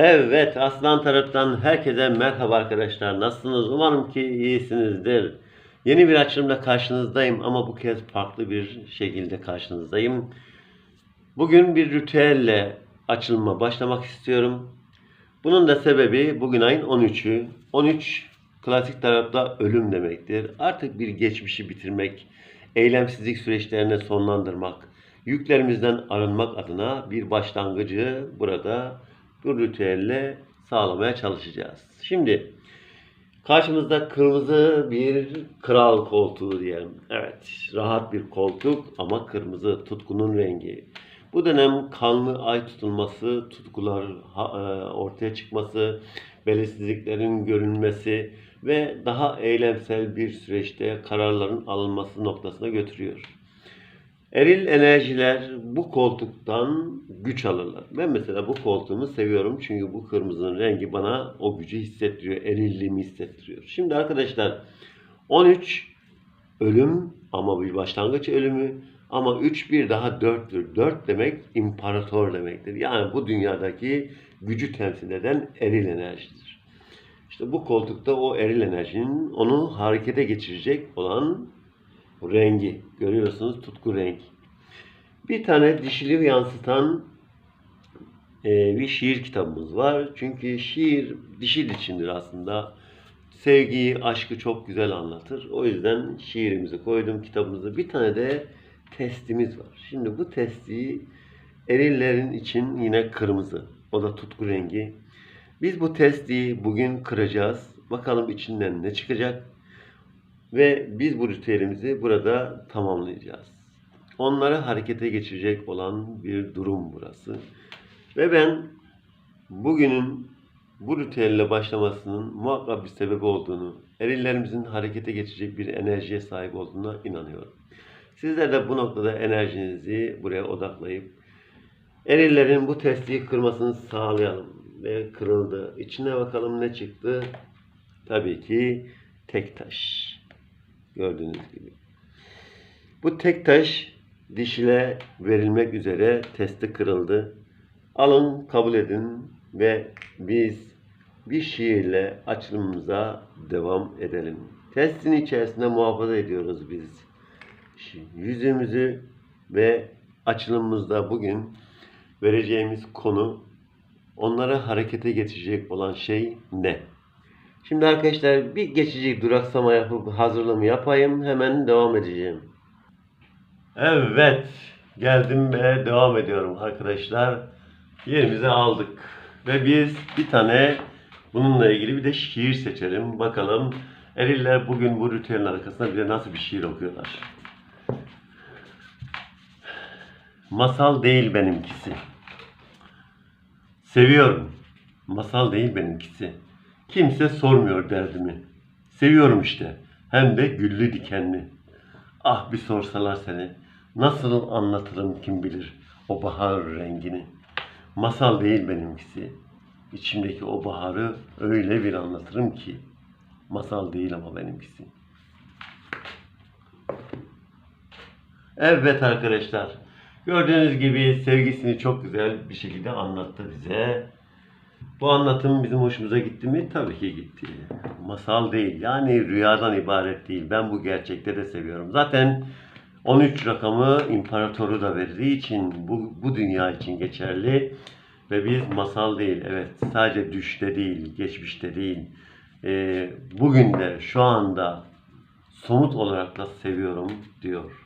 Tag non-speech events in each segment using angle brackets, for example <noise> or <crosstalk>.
Evet, Aslan Tarot'tan herkese merhaba arkadaşlar. Nasılsınız? Umarım ki iyisinizdir. Yeni bir açılımda karşınızdayım ama bu kez farklı bir şekilde karşınızdayım. Bugün bir ritüelle açılıma başlamak istiyorum. Bunun da sebebi bugün ayın 13'ü. 13 klasik tarafta ölüm demektir. Artık bir geçmişi bitirmek, eylemsizlik süreçlerini sonlandırmak, yüklerimizden arınmak adına bir başlangıcı burada bu ritüelle sağlamaya çalışacağız. Şimdi karşımızda kırmızı bir kral koltuğu diyelim. Evet, rahat bir koltuk ama kırmızı tutkunun rengi. Bu dönem kanlı ay tutulması, tutkular e, ortaya çıkması, belirsizliklerin görünmesi ve daha eylemsel bir süreçte kararların alınması noktasına götürüyor. Eril enerjiler bu koltuktan güç alırlar. Ben mesela bu koltuğumu seviyorum çünkü bu kırmızının rengi bana o gücü hissettiriyor, erilliğimi hissettiriyor. Şimdi arkadaşlar 13 ölüm ama bir başlangıç ölümü ama 3 bir daha 4'tür. 4 demek imparator demektir. Yani bu dünyadaki gücü temsil eden eril enerjidir. İşte bu koltukta o eril enerjinin onu harekete geçirecek olan rengi. Görüyorsunuz tutku rengi. Bir tane dişili yansıtan e, bir şiir kitabımız var. Çünkü şiir dişil içindir aslında. Sevgiyi, aşkı çok güzel anlatır. O yüzden şiirimizi koydum kitabımızı. Bir tane de testimiz var. Şimdi bu testi erillerin için yine kırmızı. O da tutku rengi. Biz bu testi bugün kıracağız. Bakalım içinden ne çıkacak. Ve biz bu ritüelimizi burada tamamlayacağız. Onları harekete geçirecek olan bir durum burası. Ve ben bugünün bu ritüelle başlamasının muhakkak bir sebebi olduğunu, erillerimizin harekete geçecek bir enerjiye sahip olduğuna inanıyorum. Sizler de bu noktada enerjinizi buraya odaklayıp erillerin bu testiyi kırmasını sağlayalım. Ve kırıldı. İçine bakalım ne çıktı. Tabii ki tek taş. Gördüğünüz gibi. Bu tek taş dişile verilmek üzere testi kırıldı. Alın kabul edin ve biz bir şiirle açılımımıza devam edelim. Testin içerisinde muhafaza ediyoruz biz. Yüzümüzü ve açılımımızda bugün vereceğimiz konu onları harekete geçirecek olan şey ne? Şimdi arkadaşlar bir geçici duraksama yapıp hazırlığımı yapayım. Hemen devam edeceğim. Evet. Geldim ve devam ediyorum arkadaşlar. Yerimizi aldık. Ve biz bir tane bununla ilgili bir de şiir seçelim. Bakalım eriller bugün bu ritüelin arkasında bize nasıl bir şiir okuyorlar. Masal değil benimkisi. Seviyorum. Masal değil benimkisi. Kimse sormuyor derdimi. Seviyorum işte. Hem de güllü dikenli. Ah bir sorsalar seni. Nasıl anlatırım kim bilir o bahar rengini. Masal değil benimkisi. İçimdeki o baharı öyle bir anlatırım ki. Masal değil ama benimkisi. Evet arkadaşlar. Gördüğünüz gibi sevgisini çok güzel bir şekilde anlattı bize. Bu anlatım bizim hoşumuza gitti mi? Tabii ki gitti. Masal değil. Yani rüyadan ibaret değil. Ben bu gerçekte de seviyorum. Zaten 13 rakamı imparatoru da verdiği için bu, bu dünya için geçerli. Ve biz masal değil. Evet sadece düşte değil, geçmişte değil. Ee, bugün de şu anda somut olarak da seviyorum diyor.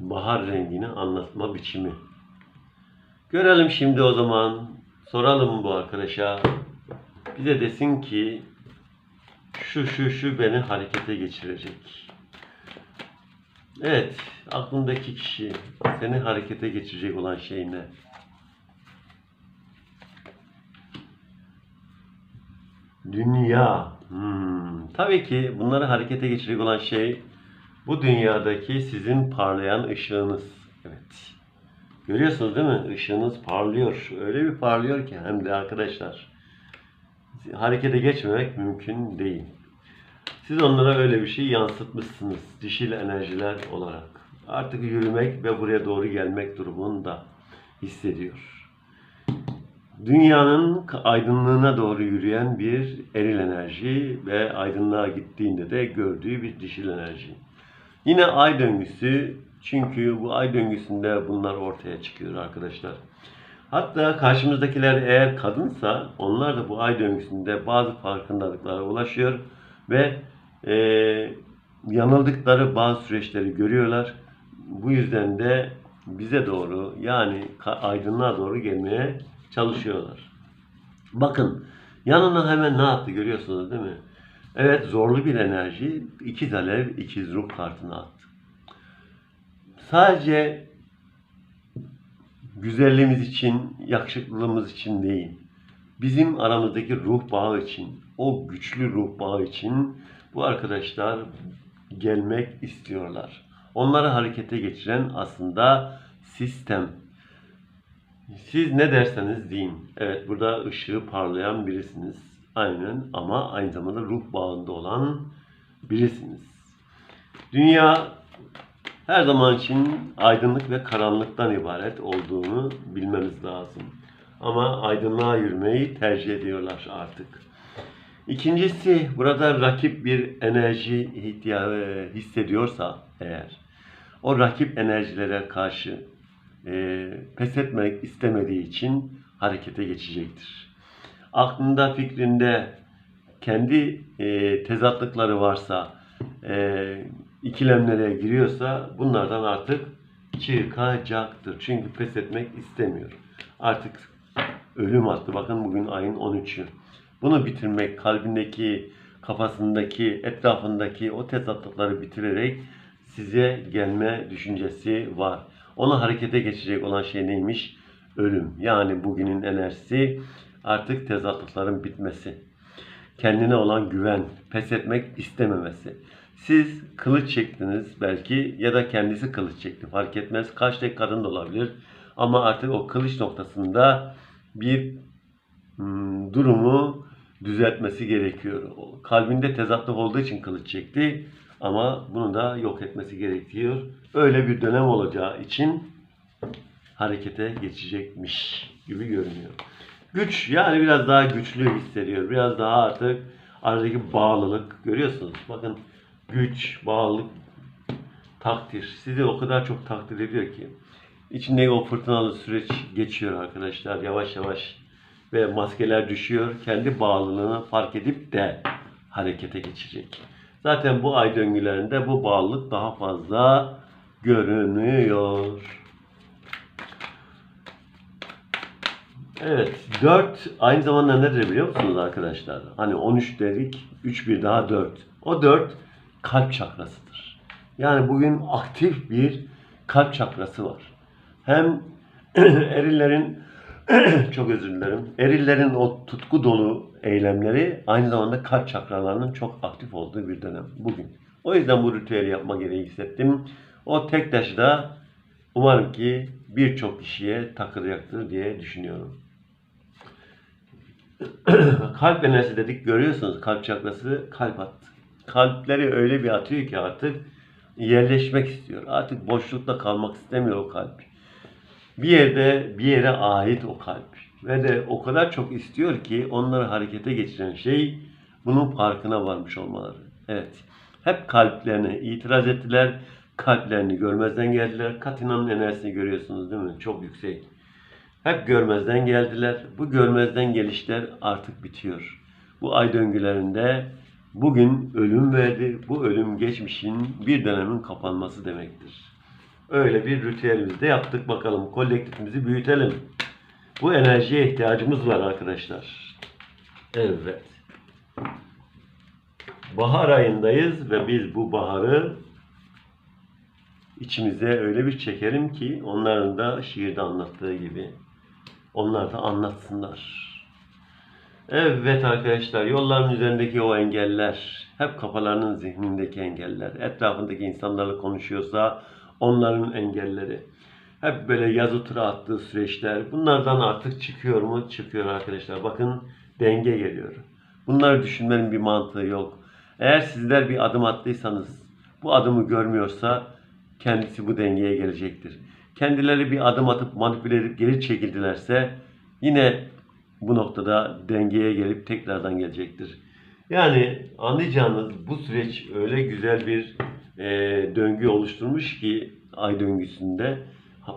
Bahar rengini anlatma biçimi. Görelim şimdi o zaman. Soralım bu arkadaşa. Bize desin ki şu şu şu beni harekete geçirecek. Evet, aklındaki kişi seni harekete geçirecek olan şey ne? Dünya. Hmm. Tabii ki bunları harekete geçirecek olan şey bu dünyadaki sizin parlayan ışığınız. Evet. Görüyorsunuz değil mi? Işığınız parlıyor. Öyle bir parlıyor ki hem de arkadaşlar. Harekete geçmemek mümkün değil. Siz onlara öyle bir şey yansıtmışsınız. Dişil enerjiler olarak. Artık yürümek ve buraya doğru gelmek durumunda hissediyor. dünyanın aydınlığına doğru yürüyen bir eril enerji ve aydınlığa gittiğinde de gördüğü bir dişil enerji. Yine ay döngüsü çünkü bu ay döngüsünde bunlar ortaya çıkıyor arkadaşlar. Hatta karşımızdakiler eğer kadınsa onlar da bu ay döngüsünde bazı farkındalıklara ulaşıyor ve e, yanıldıkları bazı süreçleri görüyorlar. Bu yüzden de bize doğru yani aydınlığa doğru gelmeye çalışıyorlar. Bakın yanına hemen ne yaptı görüyorsunuz değil mi? Evet zorlu bir enerji ikiz alev ikiz ruh kartını attı. Sadece güzelliğimiz için, yakışıklılığımız için değil. Bizim aramızdaki ruh bağı için, o güçlü ruh bağı için bu arkadaşlar gelmek istiyorlar. Onları harekete geçiren aslında sistem. Siz ne derseniz deyin. Evet burada ışığı parlayan birisiniz. Aynen ama aynı zamanda ruh bağında olan birisiniz. Dünya her zaman için aydınlık ve karanlıktan ibaret olduğunu bilmemiz lazım. Ama aydınlığa yürümeyi tercih ediyorlar artık. İkincisi burada rakip bir enerji ihtiyacı hissediyorsa eğer o rakip enerjilere karşı e, pes etmek istemediği için harekete geçecektir. Aklında fikrinde kendi e, tezatlıkları varsa, e, ikilemlere giriyorsa bunlardan artık çıkacaktır. Çünkü pes etmek istemiyor. Artık ölüm attı. Bakın bugün ayın 13'ü. Bunu bitirmek, kalbindeki, kafasındaki, etrafındaki o tezatlıkları bitirerek size gelme düşüncesi var. Onu harekete geçecek olan şey neymiş? Ölüm. Yani bugünün enerjisi artık tezatlıkların bitmesi. Kendine olan güven, pes etmek istememesi. Siz kılıç çektiniz belki ya da kendisi kılıç çekti. Fark etmez. Kaç tek kadın da olabilir. Ama artık o kılıç noktasında bir hmm, durumu düzeltmesi gerekiyor. Kalbinde tezatlık olduğu için kılıç çekti ama bunu da yok etmesi gerekiyor. Öyle bir dönem olacağı için harekete geçecekmiş gibi görünüyor. Güç yani biraz daha güçlü hissediyor. Biraz daha artık aradaki bağlılık görüyorsunuz. Bakın güç, bağlılık, takdir. Sizi o kadar çok takdir ediyor ki. İçindeki o fırtınalı süreç geçiyor arkadaşlar yavaş yavaş ve maskeler düşüyor. Kendi bağlılığını fark edip de harekete geçecek. Zaten bu ay döngülerinde bu bağlılık daha fazla görünüyor. Evet, 4 aynı zamanda nedir biliyor musunuz arkadaşlar? Hani 13 dedik, 3 bir daha 4. O 4 kalp çakrasıdır. Yani bugün aktif bir kalp çakrası var. Hem <clears throat> erillerin <clears throat> çok özür dilerim. Erillerin o tutku dolu eylemleri aynı zamanda kalp çakralarının çok aktif olduğu bir dönem bugün. O yüzden bu ritüeli yapma gereği hissettim. O tek taşı da umarım ki birçok kişiye takılacaktır diye düşünüyorum. <clears throat> kalp enerjisi dedik görüyorsunuz kalp çakrası kalp attı. Kalpleri öyle bir atıyor ki artık yerleşmek istiyor. Artık boşlukta kalmak istemiyor o kalp. Bir yerde bir yere ait o kalp. Ve de o kadar çok istiyor ki onları harekete geçiren şey bunun farkına varmış olmaları. Evet. Hep kalplerine itiraz ettiler. Kalplerini görmezden geldiler. Katina'nın enerjisini görüyorsunuz değil mi? Çok yüksek. Hep görmezden geldiler. Bu görmezden gelişler artık bitiyor. Bu ay döngülerinde bugün ölüm verdi. Bu ölüm geçmişin bir dönemin kapanması demektir. Öyle bir ritüelimizi de yaptık. Bakalım kolektifimizi büyütelim. Bu enerjiye ihtiyacımız var arkadaşlar. Evet. Bahar ayındayız ve biz bu baharı içimize öyle bir çekelim ki onların da şiirde anlattığı gibi onlar da anlatsınlar. Evet arkadaşlar yolların üzerindeki o engeller hep kafalarının zihnindeki engeller. Etrafındaki insanlarla konuşuyorsa onların engelleri. Hep böyle yazı tura attığı süreçler. Bunlardan artık çıkıyor mu? Çıkıyor arkadaşlar. Bakın denge geliyor. Bunları düşünmenin bir mantığı yok. Eğer sizler bir adım attıysanız bu adımı görmüyorsa kendisi bu dengeye gelecektir. Kendileri bir adım atıp manipüle edip geri çekildilerse yine bu noktada dengeye gelip tekrardan gelecektir. Yani anlayacağınız bu süreç öyle güzel bir e, döngü oluşturmuş ki ay döngüsünde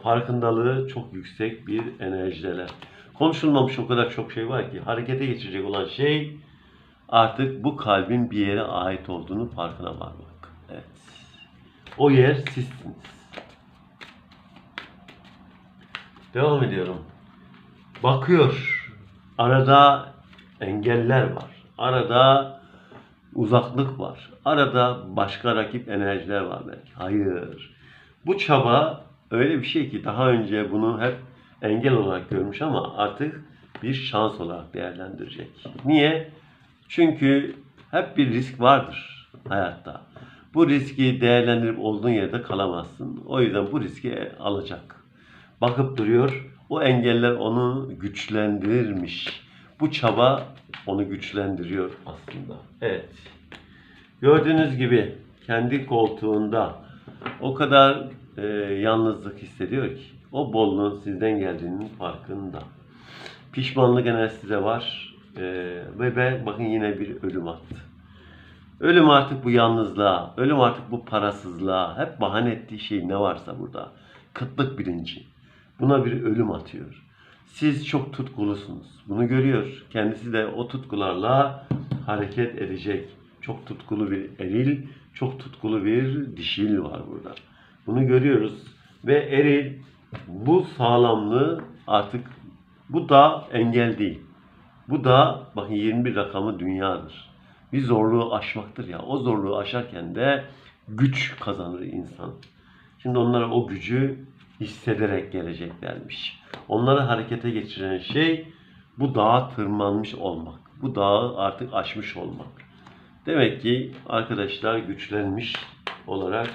farkındalığı çok yüksek bir enerjideler. Konuşulmamış o kadar çok şey var ki harekete geçirecek olan şey artık bu kalbin bir yere ait olduğunu farkına varmak. Evet. O yer sizsiniz. Devam ediyorum. Bakıyor. Arada engeller var. Arada uzaklık var. Arada başka rakip enerjiler var belki. Hayır. Bu çaba öyle bir şey ki daha önce bunu hep engel olarak görmüş ama artık bir şans olarak değerlendirecek. Niye? Çünkü hep bir risk vardır hayatta. Bu riski değerlendirip olduğun yerde kalamazsın. O yüzden bu riski alacak. Bakıp duruyor. O engeller onu güçlendirirmiş. Bu çaba onu güçlendiriyor aslında. Evet. Gördüğünüz gibi kendi koltuğunda o kadar e, yalnızlık hissediyor ki o bolluğun sizden geldiğinin farkında. Pişmanlık enerjisi de var. E, ve ben bakın yine bir ölüm attı. Ölüm artık bu yalnızlığa, ölüm artık bu parasızlığa, hep bahane ettiği şey ne varsa burada. Kıtlık bilinci. Buna bir ölüm atıyor. Siz çok tutkulusunuz. Bunu görüyor. Kendisi de o tutkularla hareket edecek. Çok tutkulu bir eril, çok tutkulu bir dişil var burada. Bunu görüyoruz. Ve eril bu sağlamlığı artık bu da engel değil. Bu da bakın 21 rakamı dünyadır. Bir zorluğu aşmaktır ya. O zorluğu aşarken de güç kazanır insan. Şimdi onlara o gücü hissederek geleceklermiş. Onları harekete geçiren şey bu dağa tırmanmış olmak. Bu dağı artık aşmış olmak. Demek ki arkadaşlar güçlenmiş olarak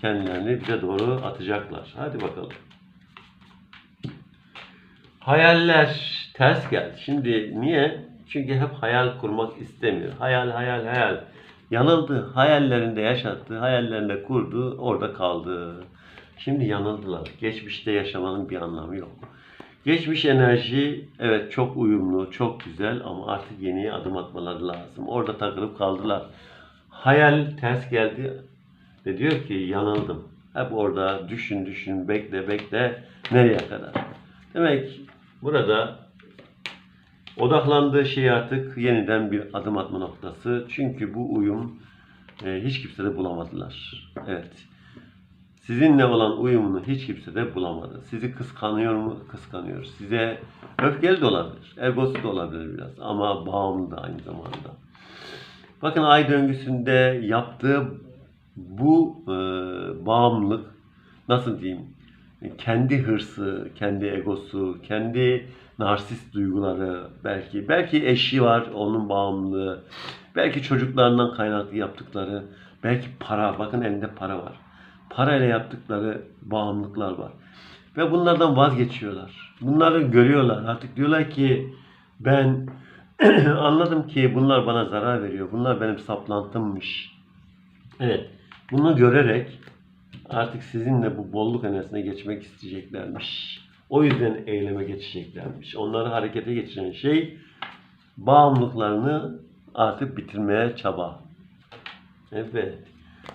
kendilerini bize doğru atacaklar. Hadi bakalım. Hayaller ters geldi. Şimdi niye? Çünkü hep hayal kurmak istemiyor. Hayal, hayal, hayal. Yanıldı. Hayallerinde yaşattı, hayallerinde kurdu, orada kaldı. Şimdi yanıldılar. Geçmişte yaşamanın bir anlamı yok. Geçmiş enerji evet çok uyumlu, çok güzel ama artık yeniye adım atmaları lazım. Orada takılıp kaldılar. Hayal ters geldi ve diyor ki yanıldım. Hep orada düşün düşün, bekle bekle nereye kadar? Demek burada odaklandığı şey artık yeniden bir adım atma noktası. Çünkü bu uyum e, hiç kimse de bulamadılar. Evet. Sizinle olan uyumunu hiç kimse de bulamadı. Sizi kıskanıyor mu? Kıskanıyor. Size öfkeli de olabilir. Egosu da olabilir biraz. Ama bağımlı da aynı zamanda. Bakın ay döngüsünde yaptığı bu e, bağımlılık nasıl diyeyim? Kendi hırsı, kendi egosu, kendi narsist duyguları belki. Belki eşi var, onun bağımlılığı. Belki çocuklarından kaynaklı yaptıkları. Belki para, bakın elinde para var parayla yaptıkları bağımlılıklar var. Ve bunlardan vazgeçiyorlar. Bunları görüyorlar. Artık diyorlar ki ben <clears throat> anladım ki bunlar bana zarar veriyor. Bunlar benim saplantımmış. Evet. Bunu görerek artık sizinle bu bolluk enerjisine geçmek isteyeceklermiş. O yüzden eyleme geçeceklermiş. Onları harekete geçiren şey bağımlılıklarını artık bitirmeye çaba. Evet.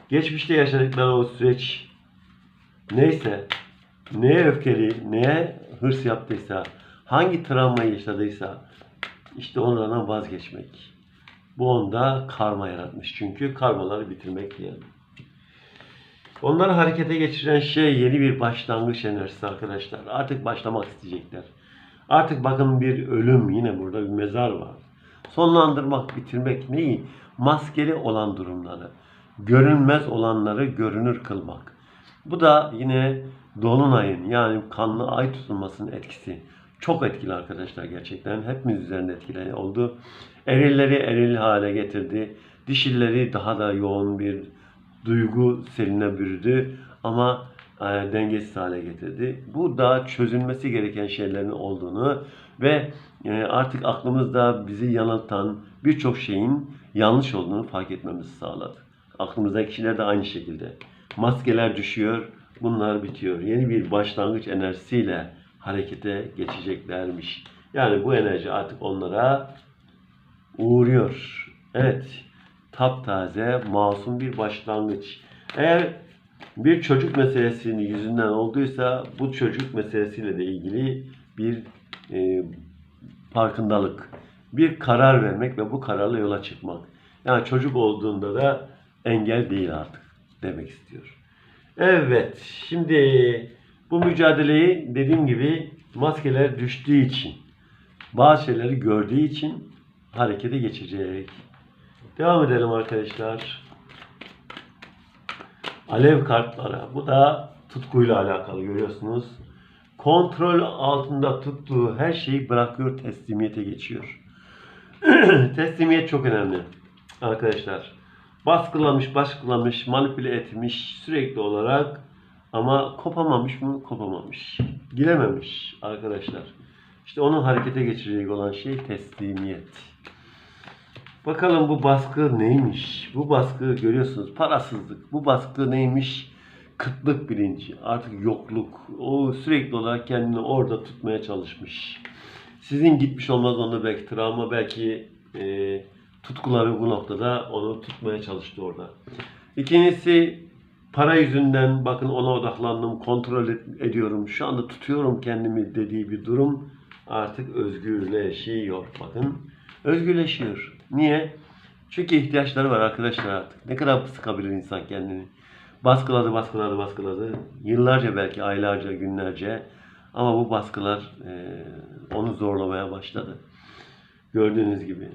Geçmişte yaşadıkları o süreç neyse, neye öfkeli, neye hırs yaptıysa, hangi travmayı yaşadıysa işte onlardan vazgeçmek. Bu onda karma yaratmış. Çünkü karmaları bitirmek diyelim. Onları harekete geçiren şey yeni bir başlangıç enerjisi arkadaşlar. Artık başlamak isteyecekler. Artık bakın bir ölüm yine burada bir mezar var. Sonlandırmak, bitirmek neyi? Maskeli olan durumları görünmez olanları görünür kılmak. Bu da yine dolunayın yani kanlı ay tutulmasının etkisi. Çok etkili arkadaşlar gerçekten. Hepimiz üzerinde etkili oldu. Erilleri eril hale getirdi. Dişilleri daha da yoğun bir duygu seline bürüdü. Ama e, dengesiz hale getirdi. Bu da çözülmesi gereken şeylerin olduğunu ve e, artık aklımızda bizi yanıltan birçok şeyin yanlış olduğunu fark etmemizi sağladı. Aklımızdaki kişiler de aynı şekilde. Maskeler düşüyor, bunlar bitiyor. Yeni bir başlangıç enerjisiyle harekete geçeceklermiş. Yani bu enerji artık onlara uğruyor. Evet. Taptaze, masum bir başlangıç. Eğer bir çocuk meselesinin yüzünden olduysa bu çocuk meselesiyle de ilgili bir e, farkındalık, bir karar vermek ve bu kararla yola çıkmak. Yani çocuk olduğunda da engel değil artık demek istiyor. Evet, şimdi bu mücadeleyi dediğim gibi maskeler düştüğü için, bazı şeyleri gördüğü için harekete geçecek. Devam edelim arkadaşlar. Alev kartlara. Bu da tutkuyla alakalı görüyorsunuz. Kontrol altında tuttuğu her şeyi bırakıyor, teslimiyete geçiyor. <clears throat> Teslimiyet çok önemli arkadaşlar. Baskılamış, baskılamış, manipüle etmiş sürekli olarak ama kopamamış mı? Kopamamış. Girememiş arkadaşlar. İşte onun harekete geçirecek olan şey teslimiyet. Bakalım bu baskı neymiş? Bu baskı görüyorsunuz parasızlık. Bu baskı neymiş? Kıtlık bilinci, artık yokluk. O sürekli olarak kendini orada tutmaya çalışmış. Sizin gitmiş olmaz onda belki travma, belki e, tutkuları bu noktada onu tutmaya çalıştı orada. İkincisi para yüzünden bakın ona odaklandım, kontrol ediyorum, şu anda tutuyorum kendimi dediği bir durum artık özgürleşiyor. Bakın özgürleşiyor. Niye? Çünkü ihtiyaçları var arkadaşlar artık. Ne kadar sıkabilir insan kendini. Baskıladı, baskıladı, baskıladı. Yıllarca belki aylarca, günlerce. Ama bu baskılar eee, onu zorlamaya başladı. Gördüğünüz gibi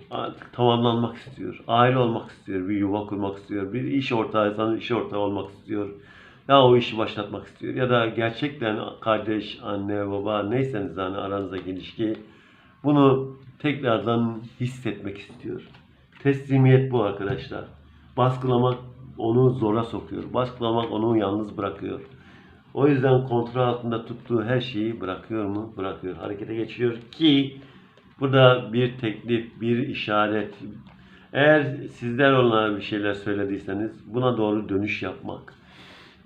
tamamlanmak istiyor. Aile olmak istiyor. Bir yuva kurmak istiyor. Bir iş ortağıysanız iş ortağı olmak istiyor. Ya o işi başlatmak istiyor. Ya da gerçekten kardeş, anne, baba neyseniz hani aranızdaki ilişki bunu tekrardan hissetmek istiyor. Teslimiyet bu arkadaşlar. Baskılamak onu zora sokuyor. Baskılamak onu yalnız bırakıyor. O yüzden kontrol altında tuttuğu her şeyi bırakıyor mu? Bırakıyor. Harekete geçiyor ki burada bir teklif, bir işaret. Eğer sizler onlara bir şeyler söylediyseniz buna doğru dönüş yapmak.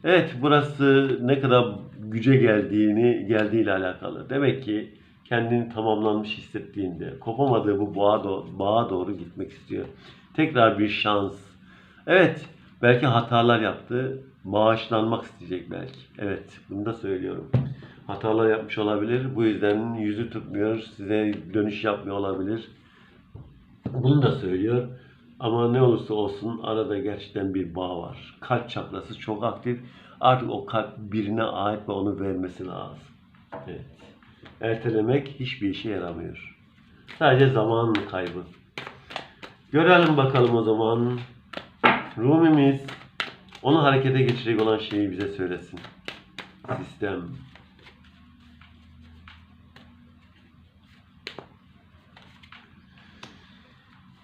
Evet burası ne kadar güce geldiğini geldiğiyle alakalı. Demek ki kendini tamamlanmış hissettiğinde kopamadığı bu bağa, do- bağa doğru gitmek istiyor. Tekrar bir şans. Evet belki hatalar yaptı. Bağışlanmak isteyecek belki. Evet bunu da söylüyorum. Hatalar yapmış olabilir. Bu yüzden yüzü tutmuyor. Size dönüş yapmıyor olabilir. Bunu da söylüyor. Ama ne olursa olsun arada gerçekten bir bağ var. Kalp çakrası çok aktif. Artık o kalp birine ait ve onu vermesi lazım. Evet. Ertelemek hiçbir işe yaramıyor. Sadece zaman kaybı. Görelim bakalım o zaman. Rumimiz onu harekete geçirecek olan şeyi bize söylesin. Sistem.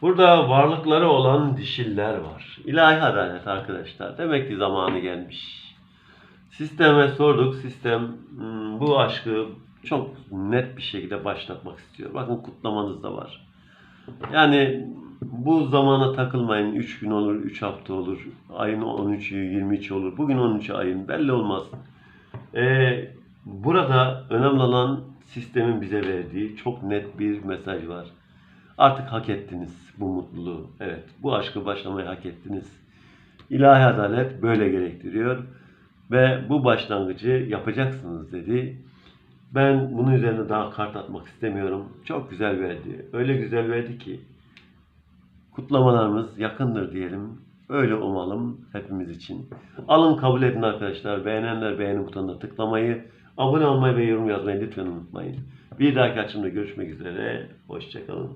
Burada varlıkları olan dişiller var. İlahi adalet arkadaşlar. Demek ki zamanı gelmiş. Sisteme sorduk. Sistem hmm, bu aşkı çok net bir şekilde başlatmak istiyor. Bakın kutlamanız da var. Yani bu zamana takılmayın. 3 gün olur, 3 hafta olur. Ayın 13'ü, 23'ü olur. Bugün 13 ayın belli olmaz. Ee, burada önemli olan sistemin bize verdiği çok net bir mesaj var. Artık hak ettiniz bu mutluluğu. Evet, bu aşkı başlamayı hak ettiniz. İlahi adalet böyle gerektiriyor. Ve bu başlangıcı yapacaksınız dedi. Ben bunun üzerine daha kart atmak istemiyorum. Çok güzel verdi. Öyle güzel verdi ki kutlamalarımız yakındır diyelim. Öyle umalım hepimiz için. Alın kabul edin arkadaşlar. Beğenenler beğeni butonuna tıklamayı, abone olmayı ve yorum yazmayı lütfen unutmayın. Bir dahaki açımda görüşmek üzere. Hoşçakalın.